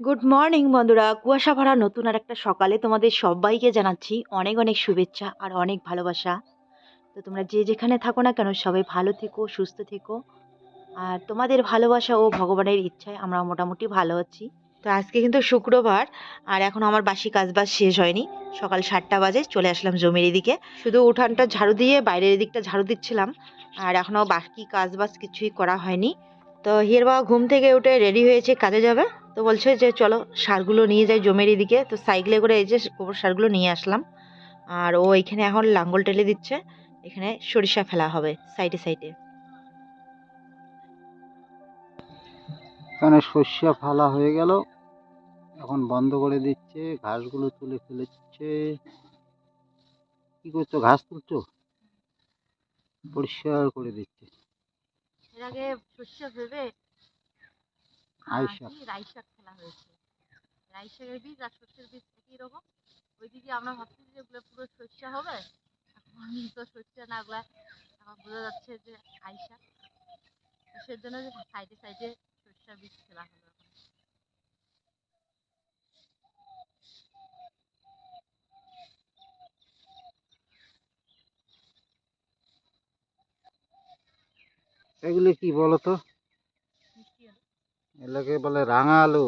Good morning বন্ধুরা। কুয়াশা ভরা নতুন আর একটা সকালে তোমাদের সবাইকে জানাচ্ছি অনেক অনেক শুভেচ্ছা আর অনেক ভালোবাসা। তো তোমরা যে যেখানে থাকো না কেন, সবাই ভালো থেকো, সুস্থ থেকো। আর তোমাদের ভালোবাসা ও ভগবানের ইচ্ছায় আমরা মোটামুটি ভালো আছি। তো আজকে কিন্তু শুক্রবার, আর এখন আমার বাসি কাজবাজ শেষ হয়নি। সকাল সাতটা বাজে চলে আসলাম জমির এদিকে। শুধু উঠানটা ঝাড়ু দিয়ে বাইরের দিকটা ঝাড়ু দিচ্ছিলাম, আর এখনও বাকি কাজবাজ কিছুই করা হয়নি। তো হিয়ের বাবা ঘুম থেকে উঠে রেডি হয়েছে, কাজে যাবে? তো বলছে যে চলো সারগুলো নিয়ে যাই জমির এদিকে। তো সাইকেলে করে এই যে গোবর সারগুলো নিয়ে আসলাম। আর ও এখানে এখন লাঙ্গল টেলে দিচ্ছে। এখানে সরিষা ফেলা হবে সাইডে সাইডে। এখানে শস্য ফালা হয়ে গেল। এখন বন্ধ করে দিচ্ছে। ঘাসগুলো তুলে ফেলে দিচ্ছে কি করছ? ঘাস তুলছো? পরিষ্কার করে দিচ্ছে। এর আগে শস্য ভেবে আই শাক। রাই শাক ফেলা হয়েছে। রাই বীজ আর শস্যের বীজ একই রকম। ওইদিকে আমরা ভাবছি যে ওগুলো পুরো শস্য হবে। তো শস্য না ওগুলা এখন বোঝা যাচ্ছে যে আই শাক তো সাইডে সাইডে শস্য বীজ ফেলা হলো। এগুলো কি বলো তো মিষ্টি আলু এলাকে বলে রাঙা আলু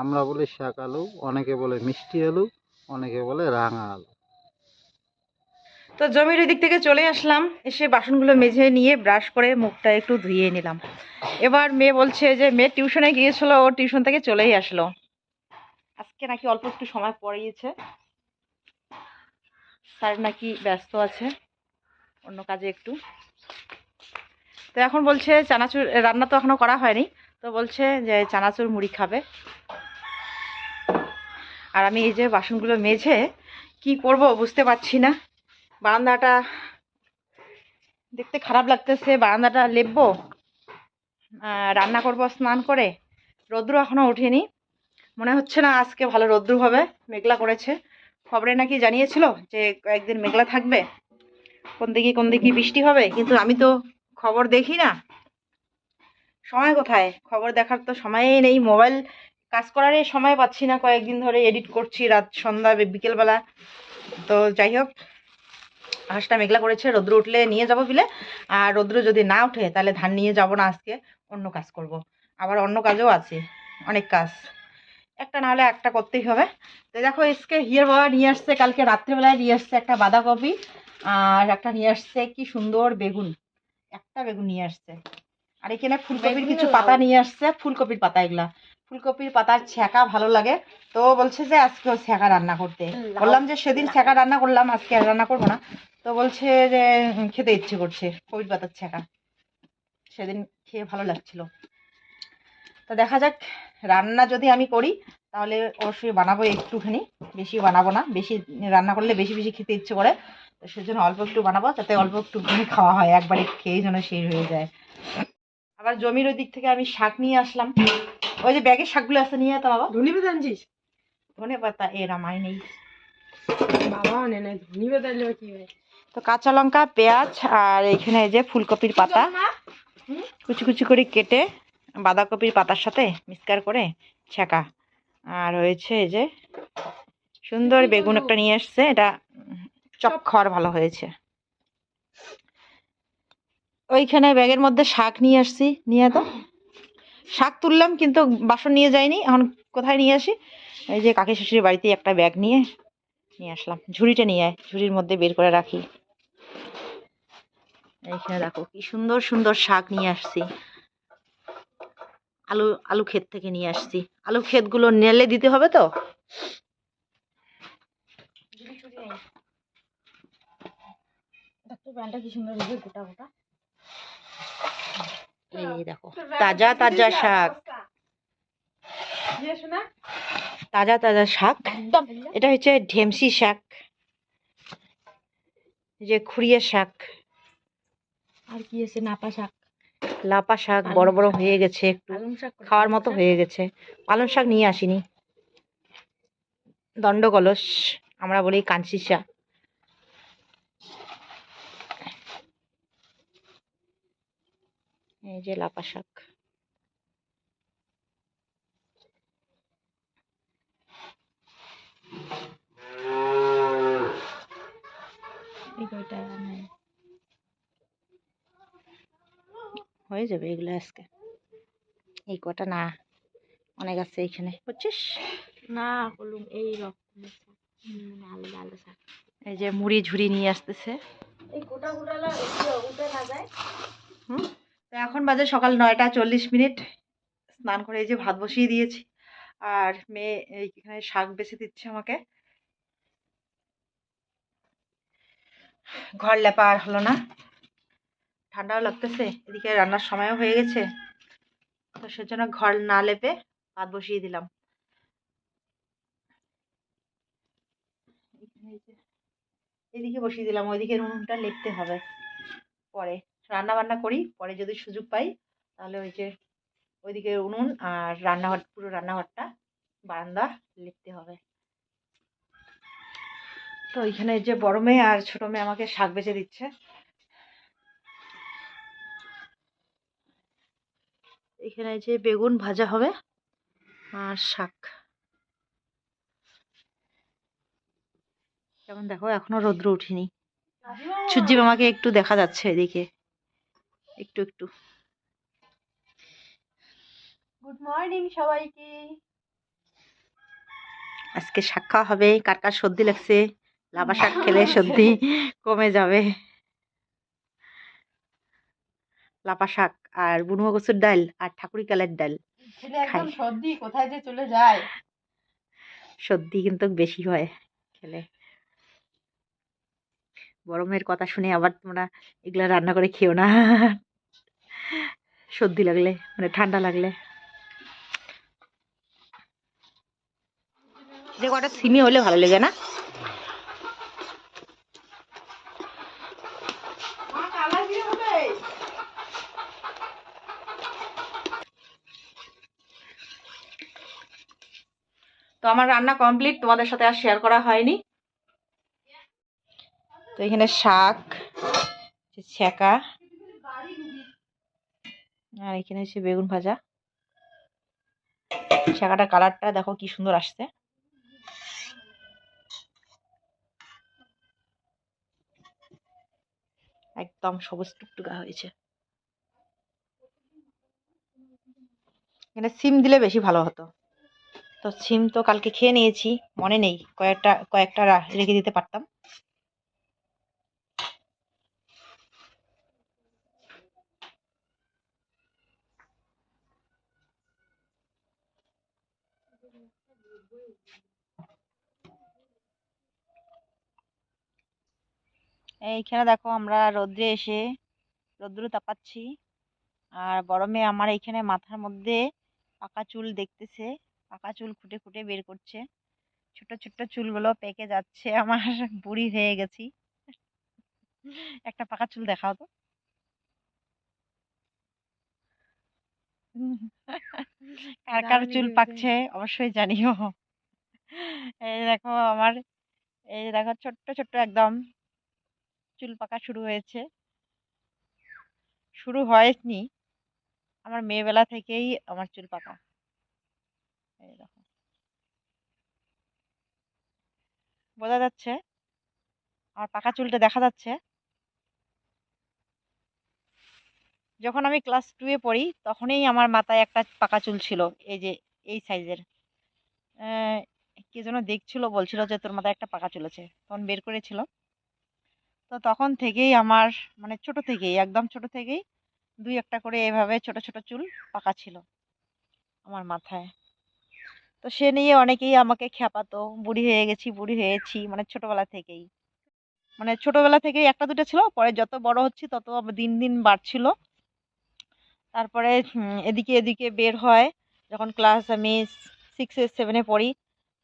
আমরা বলি। শাক আলু অনেকে বলে মিষ্টি আলু অনেকে বলে রাঙা আলু তো জমির ওই দিক থেকে চলে আসলাম এসে বাসনগুলো মেজে নিয়ে ব্রাশ করে মুখটা একটু ধুয়ে নিলাম। এবার মেয়ে বলছে যে মেয়ে টিউশনে গিয়েছিল ও টিউশন থেকে চলেই আসলো। আজকে নাকি অল্প একটু সময় পড়িয়েছে। স্যার নাকি ব্যস্ত আছে অন্য কাজে একটু। তো এখন বলছে চানাচুর, রান্না তো এখনও করা হয়নি, তো বলছে যে চানাচুর মুড়ি খাবে। আর আমি এই যে বাসনগুলো মেঝে কি করব বুঝতে পারছি না। বারান্দাটা দেখতে খারাপ লাগতেছে, বারান্দাটা লেপবো। রান্না করব স্নান করে, রৌদ্র এখনও ওঠেনি। মনে হচ্ছে না আজকে ভালো রৌদ্র হবে, মেঘলা করেছে। খবরে নাকি জানিয়েছিল যে কয়েকদিন মেঘলা থাকবে, কোন দিকে কোন দিকে বৃষ্টি হবে, কিন্তু আমি তো খবর দেখি না? সময় কোথায়? খবর দেখার তো সময়ই নেই। মোবাইল কাজ করারই সময় পাচ্ছি না। কয়েকদিন ধরে এডিট করছি রাত সন্ধ্যা বিকেলবেলা তো যাই হোক, আকাশটা মেঘলা করেছে। রৌদ্র উঠলে নিয়ে যাব বিলে। আর রৌদ্র যদি না ওঠে, তাহলে ধান নিয়ে যাব না আজকে। অন্য কাজ করব। আবার অন্য কাজও আছে। অনেক কাজ। একটা না হলে একটা করতেই হবে। তো দেখো, এসকে হিয়ার বাবা নিয়ে আসছে। কালকে রাত্রেবেলায় নিয়ে আসছে একটা বাঁধাকপি। আর একটা নিয়ে আসছে কি সুন্দর বেগুন। একটা বেগুন নিয়ে আসছে। আর এখানে ফুলকপির কিছু পাতা নিয়ে আসছে ফুলকপির পাতা এগুলা। ফুলকপির পাতার ছ্যাঁকা ভালো লাগে। তো বলছে যে আজকে ও ছ্যাঁকা রান্না করতে। বললাম যে সেদিন ছ্যাঁকা রান্না করলাম আজকে আর রান্না করব না। তো বলছে যে খেতে ইচ্ছে করছে কবির পাতার ছ্যাঁকা। সেদিন খেয়ে ভালো লাগছিল। তো দেখা যাক রান্না যদি আমি করি তাহলে অবশ্যই বানাবো একটুখানি। বেশি বানাবো না বেশি রান্না করলে বেশি বেশি খেতে ইচ্ছে করে। সেজন্য অল্প একটু বানাবো যাতে অল্প একটুখানি খাওয়া হয় একবারে খেয়ে যেন শেষ হয়ে যায়। আবার জমির ওই দিক থেকে আমি শাক নিয়ে আসলাম। ওই যে ব্যাগের শাকগুলো আছে নিয়ে তো বাবা। ধনী বেদে আনছিস? ধনে পাতা এর আমায় নেই। বাবা আনে নাই ধনী বেদে আনলে কি হয়? তো কাঁচা লঙ্কা পেঁয়াজ আর এখানে এই যে ফুলকপির পাতা। কুচি কুচি করে কেটে বাঁধাকপির পাতার সাথে মিক্সকার করে ছেঁকা। আর হয়েছে এই যে সুন্দর বেগুন একটা নিয়ে এসছে এটা চপ খাওয়ার ভালো হয়েছে। ওইখানে ব্যাগের মধ্যে শাক নিয়ে আসছি নিয়ে তো। শাক তুললাম কিন্তু বাসন নিয়ে যাইনি এখন কোথায় নিয়ে আসি? এই যে কাকি শ্বশুরের বাড়িতে একটা ব্যাগ নিয়ে নিয়ে আসলাম। ঝুড়িটা নিয়ে আয় ঝুড়ির মধ্যে বের করে রাখি। এইখানে দেখো কি সুন্দর সুন্দর শাক নিয়ে আসছি। আলু আলু ক্ষেত থেকে নিয়ে আসছি। আলু ক্ষেতগুলো নেলে দিতে হবে তো? প্যান্টটা কি সুন্দর হয়েছে? গোটা গোটা। এই দেখো তাজা তাজা শাক। তাজা তাজা শাক। এটা হচ্ছে ঢেমসি শাক। যে খুঁড়িয়ে শাক। আর কি আছে? নাপা শাক। লাপা শাক বড় বড় হয়ে গেছে একটু। খাওয়ার মতো হয়ে গেছে। পালং শাক নিয়ে আসিনি। দণ্ডকলস। আমরা বলি কাঞ্চি এই যে লাপা শাক। হয়ে? যাবে এগুলো আজকে। এই কটা না অনেক আছে এইখানে বুঝছিস? না বলুন এই রকম আলাদা এই যে মুড়ি ঝুড়ি নিয়ে আসতেছে। এই কোটা উঠালা উঠে না যায়? হুম? এখন বাজে সকাল নয়টা চল্লিশ মিনিট। স্নান করে এই যে ভাত বসিয়ে দিয়েছি। আর মেয়ে এইখানে শাক বেছে দিচ্ছে আমাকে। ঘর লেপা আর হলো না। ঠান্ডাও লাগতেছে, এদিকে রান্নার সময়ও হয়ে গেছে। তো সেজন্য ঘর না লেপে ভাত বসিয়ে দিলাম। এদিকে বসিয়ে দিলাম, ওইদিকে উনুনটা লেপতে হবে পরে। রান্না বান্না করি পরে যদি সুযোগ পাই তাহলে ওই যে ওইদিকে উনুন আর রান্নাঘর পুরো রান্নাঘরটা বারান্দা লিখতে হবে। তো ওইখানে যে বড় মেয়ে আর ছোট মেয়ে আমাকে শাক বেচে দিচ্ছে। এখানে যে বেগুন ভাজা হবে আর শাক। যেমন দেখো এখনও রৌদ্র উঠিনি। সূর্যি মামাকে একটু দেখা যাচ্ছে এদিকে। একটু একটু। গুড মর্নিং সবাইকে। আজকে শাক খাওয়া হবে কার কার সর্দি লাগছে? লাভা শাক খেলে সর্দি কমে যাবে। লাপা শাক আর বুনুয়া কচুর ডাল আর ঠাকুরি কালের ডাল। সর্দি কোথায় যে চলে যায়? সর্দি কিন্তু বেশি হয় খেলে। গরমের কথা শুনে আবার তোমরা এগুলা রান্না করে খেও না। সর্দি লাগলে মানে ঠান্ডা লাগলে। কটা সিমি হলে ভালো লাগে না? তো আমার রান্না কমপ্লিট, তোমাদের সাথে আর শেয়ার করা হয়নি। তো এখানে শাক ছ্যাঁকা। আর এখানে হচ্ছে বেগুন ভাজা। ছ্যাঁকাটা কালারটা দেখো কি সুন্দর আসছে। একদম সবুজ টুকটুকা হয়েছে। এখানে সিম দিলে বেশি ভালো হতো। তো সিম তো কালকে খেয়ে নিয়েছি, মনে নেই, কয়েকটা কয়েকটা রেখে দিতে পারতাম। এইখানে দেখো আমরা রোদ্রে এসে রোদ্র তাপাচ্ছি। আর গরমে আমার এইখানে মাথার মধ্যে পাকা চুল দেখতেছে। পাকা চুল খুঁটে খুঁটে বের করছে। ছোট ছোট চুলগুলো পেকে যাচ্ছে। আমার বুড়ি হয়ে গেছি। একটা পাকা চুল দেখাও তো। কার কার চুল। পাকছে অবশ্যই জানিও। এই দেখো আমার এই দেখো ছোট্ট ছোট্ট একদম চুল পাকা শুরু হয়েছে। শুরু হয়নি। আমার মেয়েবেলা থেকেই আমার চুল পাকা। বোঝা যাচ্ছে? আমার পাকা চুলটা দেখা যাচ্ছে। যখন আমি ক্লাস টুয়ে পড়ি, তখনই আমার মাথায় একটা পাকা চুল ছিল, এই যে, এই সাইজের কে যেন দেখছিল, বলছিল যে তোর মাথায় একটা পাকা চুল আছে। তখন বের করেছিল। তো তখন থেকেই আমার মানে ছোট থেকেই, একদম ছোট থেকেই দুই একটা করে এভাবে ছোট ছোট চুল পাকা ছিল আমার মাথায়। তো সে নিয়ে অনেকেই আমাকে খ্যাপাতো, বুড়ি হয়ে গেছি, বুড়ি হয়েছি। মানে ছোটবেলা থেকেই। মানে ছোটবেলা থেকেই একটা দুটো ছিল, পরে যত বড় হচ্ছি তত দিন দিন বাড়ছিল। তারপরে এদিকে এদিকে বের হয়। যখন ক্লাস আমি সিক্সে সেভেনে পড়ি,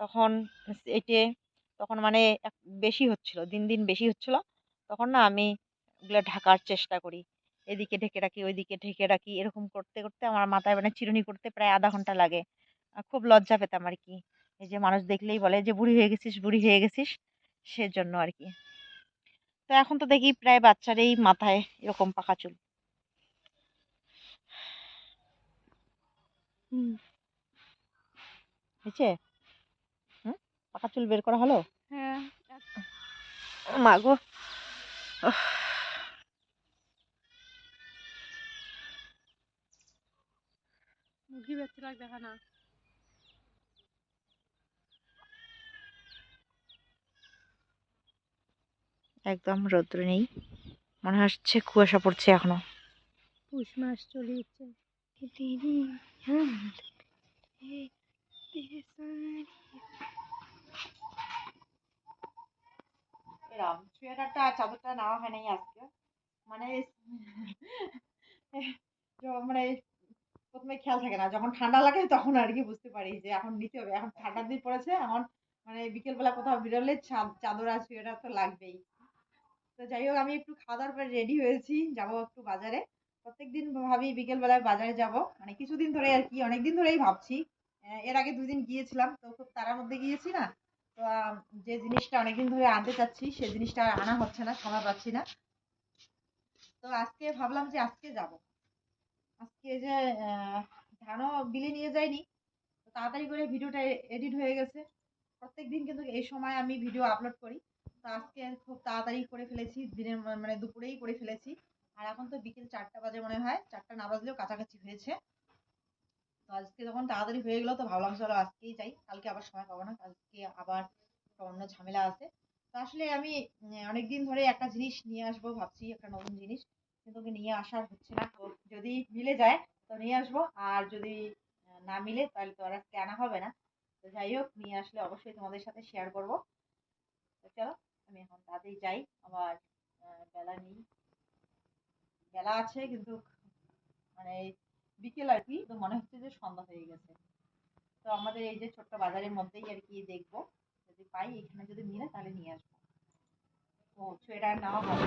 তখন এইটে তখন মানে বেশি হচ্ছিল, দিন দিন বেশি হচ্ছিল। তখন না আমি ওগুলো ঢাকার চেষ্টা করি। এদিকে ঢেকে রাখি ওইদিকে ঢেকে রাখি এরকম করতে করতে আমার মাথায় মানে চিরুনি করতে প্রায় আধা ঘণ্টা লাগে। আর খুব লজ্জা পেতাম আর কি। এই যে মানুষ দেখলেই বলে যে বুড়ি হয়ে গেছিস বুড়ি হয়ে গেছিস। সেজন্য আর কি। তো এখন তো দেখি প্রায় বাচ্চারই মাথায় এরকম পাকা চুল। হয়েছে পাকা চুল বের করা হলো? হ্যাঁ মাগো মুখি বেচতে লাগ দেখা না। একদম রৌদ্র নেই। মনে হচ্ছে কুয়াশা পড়ছে এখনও। পুষ মাস চলে যাচ্ছে এরম সোয়েটারটা আর চাদরটা নেওয়া হয় নাই আজকে। মানে মানে প্রথমে খেয়াল থাকে না, যখন ঠান্ডা লাগে তখন আর কি বুঝতে পারি যে এখন নিতে হবে। এখন ঠান্ডার দিন পড়েছে, এখন মানে বিকেলবেলা কোথাও বেরোলে চাদর আর সোয়েটার তো লাগবেই। তো যাই হোক, আমি একটু খাওয়া দাওয়ার পরে রেডি হয়েছি, যাব একটু বাজারে। প্রত্যেকদিন ভাবি বিকেলবেলায় বাজারে যাব। মানে কিছুদিন ধরে আর কি, অনেকদিন ধরেই ভাবছি। এর আগে দুদিন গিয়েছিলাম, তো খুব তারার মধ্যে গিয়েছি না। যে জিনিসটা অনেকদিন ধরে আনতে চাচ্ছি, সে জিনিসটা আর আনা হচ্ছে না সময় পাচ্ছি না। তো আজকে ভাবলাম যে আজকে যাব। আজকে যে ধানও বিলে নিয়ে যাইনি, তো তাড়াতাড়ি করে ভিডিওটা এডিট হয়ে গেছে। প্রত্যেকদিন কিন্তু এই সময় আমি ভিডিও আপলোড করি। তো আজকে খুব তাড়াতাড়ি করে ফেলেছি, দিনের মানে দুপুরেই করে ফেলেছি। আর এখন তো বিকেল চারটা বাজে মনে হয়, চারটা না বাজলেও কাছাকাছি হয়েছে। আজকে যখন তাড়াতাড়ি হয়ে গেলো তো ভাবলাম চলো আজকেই যাই। কালকে আবার সময় পাবো না কালকে আবার অন্য ঝামেলা আছে। তো আসলে আমি অনেক দিন ধরে একটা জিনিস নিয়ে আসব ভাবছি একটা নতুন জিনিস। কিন্তু নিয়ে আসার হচ্ছে না। তো যদি মিলে যায় তো নিয়ে আসব। আর যদি না মিলে তাহলে তো আর আজকে আনা হবে না। তো যাই হোক নিয়ে আসলে অবশ্যই তোমাদের সাথে শেয়ার করব। তো চলো আমি এখন তাড়াতাড়ি যাই। আহ, বেলা নেই। বেলা আছে কিন্তু মানে বিকেল আর কি, তো মনে হচ্ছে যে সন্ধ্যা হয়ে গেছে। তো আমাদের এই যে ছোট্ট বাজারের মধ্যেই আর কি দেখব। যদি পাই, এখানে যদি মিলে তাহলে নিয়ে আসব। তো সোয়েটার নেওয়া হবে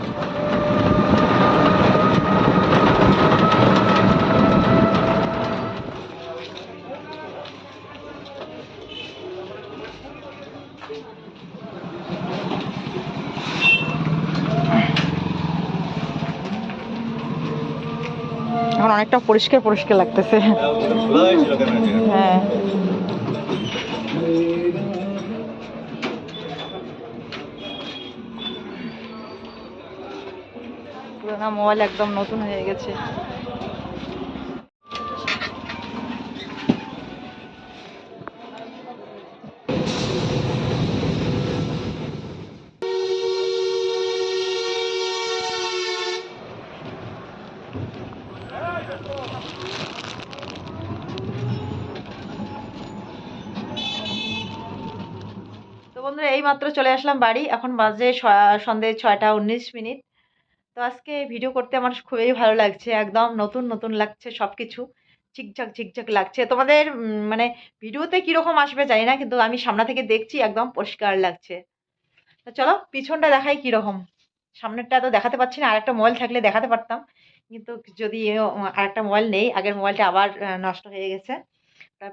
এখন অনেকটা পরিষ্কার পরিষ্কার লাগতেছে। হ্যাঁ। পুরোনো মোবাইল একদম নতুন হয়ে গেছে। মাত্র চলে আসলাম বাড়ি। এখন বাজে সন্ধে ছয়টা উনিশ মিনিট। তো আজকে ভিডিও করতে আমার খুবই ভালো লাগছে। একদম নতুন নতুন লাগছে সব কিছু ঝিকঝাক ঝিকঝাক লাগছে। তোমাদের মানে ভিডিওতে কীরকম আসবে জানি না, কিন্তু আমি সামনে থেকে দেখছি একদম পরিষ্কার লাগছে। তো চলো, পিছনটা দেখাই কীরকম। সামনেরটা তো দেখাতে পারছি না। আরেকটা মোবাইল থাকলে দেখাতে পারতাম। কিন্তু যদি আরেকটা মোবাইল নেই, আগের মোবাইলটা আবার নষ্ট হয়ে গেছে।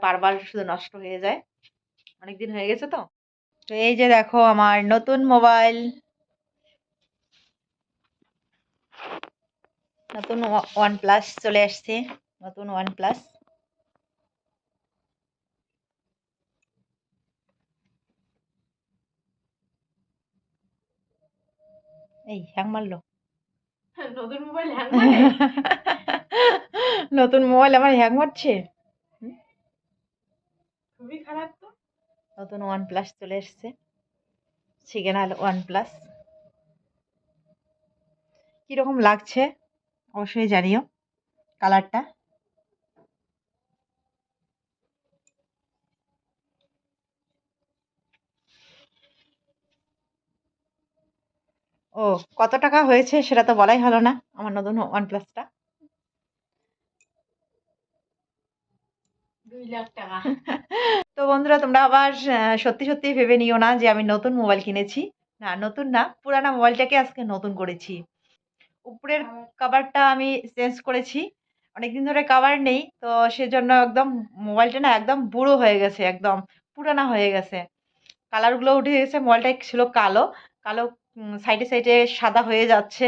বারবার শুধু নষ্ট হয়ে যায়। অনেক দিন হয়ে গেছে তো। তো এই যে দেখো আমার নতুন মোবাইল। নতুন ওয়ান প্লাস চলে আসছে নতুন ওয়ান প্লাস এই হ্যাং মারলো। নতুন মোবাইল হ্যাং নতুন মোবাইল আমার হ্যাং মারছে। খুবই খারাপ। নতুন ওয়ান প্লাস চলে এসছে। সিগন্যাল ওয়ান প্লাস কীরকম লাগছে? অবশ্যই জানিও। কালারটা ও কত টাকা হয়েছে সেটা তো বলাই হলো না আমার নতুন ওয়ান প্লাসটা দুই লাখ টাকা। তো বন্ধুরা তোমরা আবার সত্যি সত্যি ভেবে নিও না যে আমি নতুন মোবাইল কিনেছি। না নতুন না পুরানা মোবাইলটাকে আজকে নতুন করেছি। উপরের কাভারটা আমি চেঞ্জ করেছি। অনেকদিন ধরে কাভার নেই তো সেজন্য একদম মোবাইলটা না একদম বুড়ো হয়ে গেছে একদম পুরানা হয়ে গেছে। কালারগুলো উঠে গেছে মোবাইলটা ছিল কালো। কালো সাইডে সাইডে সাদা হয়ে যাচ্ছে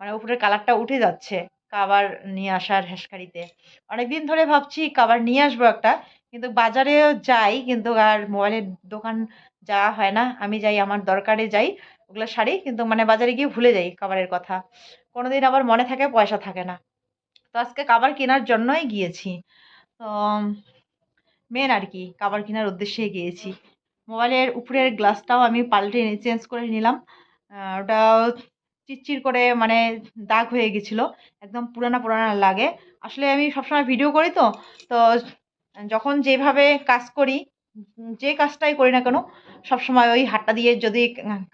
মানে উপরের কালারটা উঠে যাচ্ছে কাভার নিয়ে আসার হেসকারিতে অনেকদিন ধরে ভাবছি কাভার নিয়ে আসব একটা কিন্তু বাজারেও যাই কিন্তু আর মোবাইলের দোকান যাওয়া হয় না। আমি যাই আমার দরকারে যাই ওগুলো শাড়ি কিন্তু মানে বাজারে গিয়ে ভুলে যাই কাবারের কথা। কোনোদিন আবার মনে থাকে পয়সা থাকে না। তো আজকে কাবার কেনার জন্যই গিয়েছি। তো মেন আর কি কাবার কেনার উদ্দেশ্যে গিয়েছি। মোবাইলের উপরের গ্লাসটাও আমি পাল্টে চেঞ্জ করে নিলাম। আহ, ওটা চিরচির করে মানে দাগ হয়ে গেছিল। একদম পুরানা পুরানা লাগে। আসলে আমি সবসময় ভিডিও করি তো তো যখন যেভাবে কাজ করি, যে কাজটাই করি না কেন, সবসময় ওই হাতটা দিয়ে যদি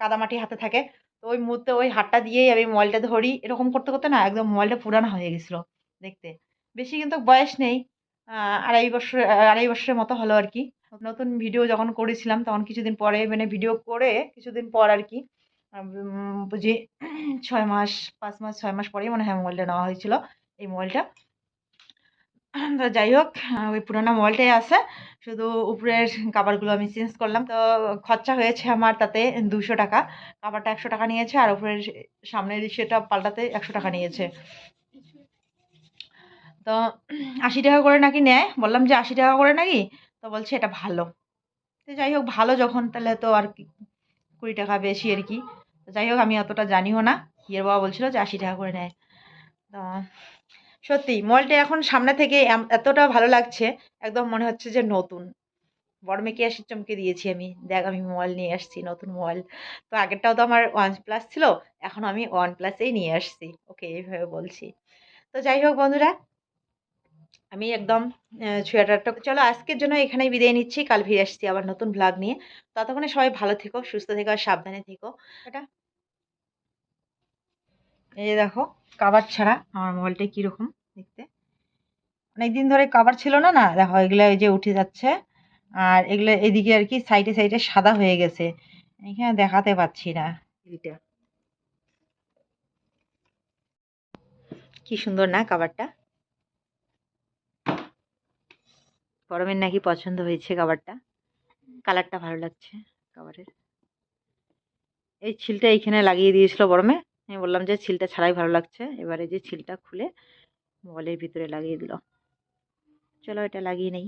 কাদামাটি হাতে থাকে, তো ওই মুহূর্তে ওই হাতটা দিয়েই আমি মোবাইলটা ধরি। এরকম করতে করতে না একদম মোবাইলটা পুরানো হয়ে গেছিল দেখতে। বেশি কিন্তু বয়স নেই আড়াই বছর, আড়াই বছরের মতো হলো আর কি। নতুন ভিডিও যখন করেছিলাম, তখন কিছুদিন পরে মানে ভিডিও করে কিছুদিন পর আর কি বুঝি ছয় মাস, পাঁচ মাস, ছয় মাস পরেই মনে হয় মোবাইলটা নেওয়া হয়েছিল, এই মোবাইলটা। তো যাই হোক ওই পুরোনো মোবাইলটাই আছে। শুধু উপরের কাভারগুলো আমি চেঞ্জ করলাম। তো খরচা হয়েছে আমার তাতে দুশো টাকা। কাভারটা একশো টাকা নিয়েছে আর উপরের সামনের সেটা পাল্টাতে একশো টাকা নিয়েছে। তো আশি টাকা করে নাকি নেয়। বললাম যে আশি টাকা করে নাকি? তো বলছে এটা ভালো। তো যাই হোক, ভালো যখন, তাহলে তো আর কি, কুড়ি টাকা বেশি আর কি। তো যাই হোক, আমি অতটা জানিও না। হিয়ের বাবা বলছিল যে আশি টাকা করে নেয়। তো সত্যি, মলটা এখন সামনে থেকে এতটা ভালো লাগছে, একদম মনে হচ্ছে যে নতুন। বড় মেয়েকে আসি চমকে দিয়েছি আমি, দেখ আমি মোবাইল নিয়ে আসছি, নতুন মোবাইল তো আগেরটাও তো আমার ওয়ান প্লাস ছিল, এখন আমি ওয়ান প্লাসেই নিয়ে আসছি, ওকে এইভাবে বলছি। তো যাই হোক বন্ধুরা, আমি একদম সোয়েটারটা চলো আজকের জন্য এখানেই বিদায় নিচ্ছি, কাল ফিরে আসছি আবার নতুন ভ্লগ নিয়ে। ততক্ষণে সবাই ভালো থেকো, সুস্থ থেকো আর সাবধানে থেকো। এটা এই দেখো। কাবার ছাড়া আমার মোবাইলটা কীরকম দেখতে? অনেকদিন ধরে কাবার ছিল না না, দেখো, এগুলো এই যে উঠে যাচ্ছে, আর এগুলো এদিকে আর কি সাইডে সাইডে সাদা হয়ে গেছে। এখানে দেখাতে পাচ্ছি না। এইটা। কি সুন্দর না কাবারটা গরমের নাকি পছন্দ হয়েছে কাবারটা কালারটা ভালো লাগছে কাবারের এই ছিলটা এইখানে লাগিয়ে দিয়েছিল গরমে আমি বললাম যে, ছিলটা ছাড়াই ভালো লাগছে। এবারে যে ছিলটা খুলে মোবাইলের ভিতরে লাগিয়ে দিল। চলো এটা লাগিয়ে নেই।